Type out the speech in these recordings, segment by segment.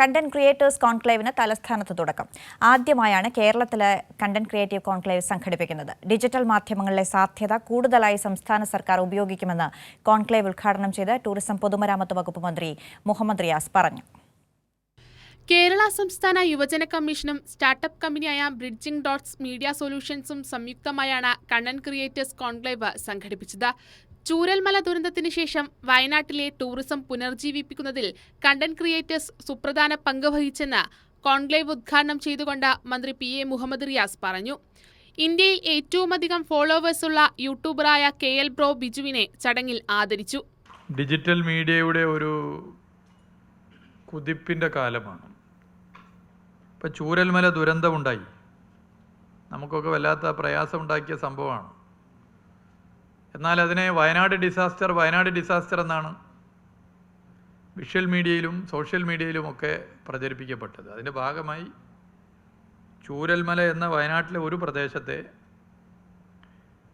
Content creators കോൺക്ലേവിന് തലസ്ഥാനത്ത് തുടക്കം. ആദ്യമായാണ് കേരളത്തിലെ കണ്ടന്റ് ക്രിയേറ്റീവ് കോൺക്ലേവ് സംഘടിപ്പിക്കുന്നത്. ഡിജിറ്റൽ മാധ്യമങ്ങളിലെ സാധ്യത കൂടുതലായി സംസ്ഥാന സർക്കാർ ഉപയോഗിക്കുമെന്ന് കോൺക്ലേവ് ഉദ്ഘാടനം ചെയ്ത് ടൂറിസം പൊതുമരാമത്ത് വകുപ്പ് മന്ത്രി മുഹമ്മദ് റിയാസ് പറഞ്ഞു. കേരള സംസ്ഥാന യുവജന കമ്മീഷനും സ്റ്റാർട്ടപ്പ് കമ്പനിയായ ബ്രിഡ്ജിംഗ് ഡോട്ട്സ് മീഡിയ സൊല്യൂഷൻസും സംയുക്തമായാണ് കണ്ണൻ ക്രിയേറ്റേഴ്സ് കോൺക്ലേവ് സംഘടിപ്പിച്ചത്. ചൂരൽമല ദുരന്തത്തിന് ശേഷം വയനാട്ടിലെ ടൂറിസം പുനർജീവിപ്പിക്കുന്നതിൽ കണ്ടന്റ് ക്രിയേറ്റേഴ്സ് സുപ്രധാന പങ്ക് വഹിച്ചെന്ന് കോൺക്ലേവ് ഉദ്ഘാടനം ചെയ്തുകൊണ്ട് മന്ത്രി പി എ മുഹമ്മദ് റിയാസ് പറഞ്ഞു. ഇന്ത്യയിൽ ഏറ്റവുമധികം ഫോളോവേഴ്സുള്ള യൂട്യൂബറായ കെ എൽ ബ്രോ ബിജുവിനെ ചടങ്ങിൽ ആദരിച്ചു. ഡിജിറ്റൽ മീഡിയയുടെ ഒരു കുതിപ്പിന്റെ കാലമാണ്. ഇപ്പം ചൂരൽമല ദുരന്തമുണ്ടായി. നമുക്കൊക്കെ വല്ലാത്ത പ്രയാസമുണ്ടാക്കിയ സംഭവമാണ്. എന്നാൽ അതിനെ വയനാട് ഡിസാസ്റ്റർ വയനാട് ഡിസാസ്റ്റർ എന്നാണ് വിഷ്വൽ മീഡിയയിലും സോഷ്യൽ മീഡിയയിലുമൊക്കെ പ്രചരിപ്പിക്കപ്പെട്ടത്. അതിന്റെ ഭാഗമായി ചൂരൽമല എന്ന വയനാട്ടിലെ ഒരു പ്രദേശത്തെ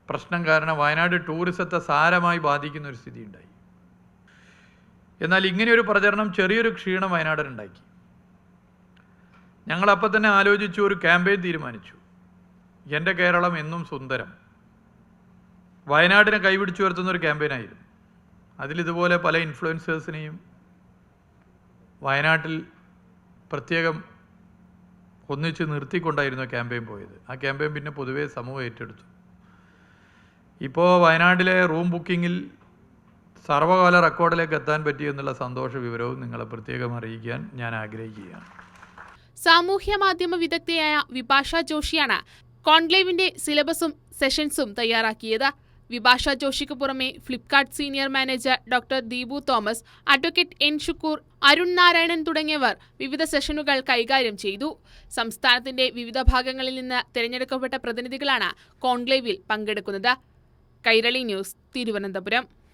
പ്രശ്നം കാരണം വയനാട് ടൂറിസത്തെ സാരമായി ബാധിക്കുന്ന ഒരു സ്ഥിതി ഉണ്ടായി എന്നാൽ ഇങ്ങനെയൊരു പ്രചരണം ചെറിയൊരു ക്ഷീണം വയനാടിനുണ്ടാക്കി ഞങ്ങൾ അപ്പം തന്നെ ആലോചിച്ചു ഒരു ക്യാമ്പയിൻ തീരുമാനിച്ചു. എന്റെ കേരളം എന്നും സുന്ദരം. വയനാടിനെ കൈപിടിച്ചു ഉയർത്തുന്ന ഒരു ക്യാമ്പയിനായിരുന്നു അതിലിതുപോലെ പല ഇൻഫ്ലുവൻസേഴ്സിനെയും വയനാട്ടിൽ പ്രത്യേകം ഒന്നിച്ച് നിർത്തിക്കൊണ്ടായിരുന്നു ക്യാമ്പയിൻ പോയത്. ആ ക്യാമ്പയിൻ പിന്നെ പൊതുവേ സമൂഹം ഏറ്റെടുത്തു. ഇപ്പോൾ വയനാട്ടിലെ റൂം ബുക്കിങ്ങിൽ സർവകാല റെക്കോർഡിലേക്ക് എത്താൻ പറ്റിയെന്നുള്ള സന്തോഷ വിവരവും നിങ്ങളെ പ്രത്യേകം അറിയിക്കാൻ ഞാൻ ആഗ്രഹിക്കുകയാണ്. സാമൂഹ്യ മാധ്യമ വിദഗ്ധയായ വിഭാഷ ജോഷിയാണ് കോൺക്ലേവിന്റെ സിലബസും സെഷൻസും തയ്യാറാക്കിയത്. വിഭാഷ ജോഷിക്ക് പുറമെ Flipkart senior manager doctor Deepu Thomas advocate N Shukkur Arun Narayanan തുടങ്ങിയവർ വിവിധ സെഷനുകൾ കൈകാര്യം ചെയ്തു. സംസ്ഥാനത്തിന്റെ വിവിധ ഭാഗങ്ങളിൽ നിന്ന് തിരഞ്ഞെടുക്കപ്പെട്ട പ്രതിനിധികളാണ് കോൺക്ലേവിൽ പങ്കെടുക്കുന്നത്. കൈരളി ന്യൂസ് തിരുവനന്തപുരം.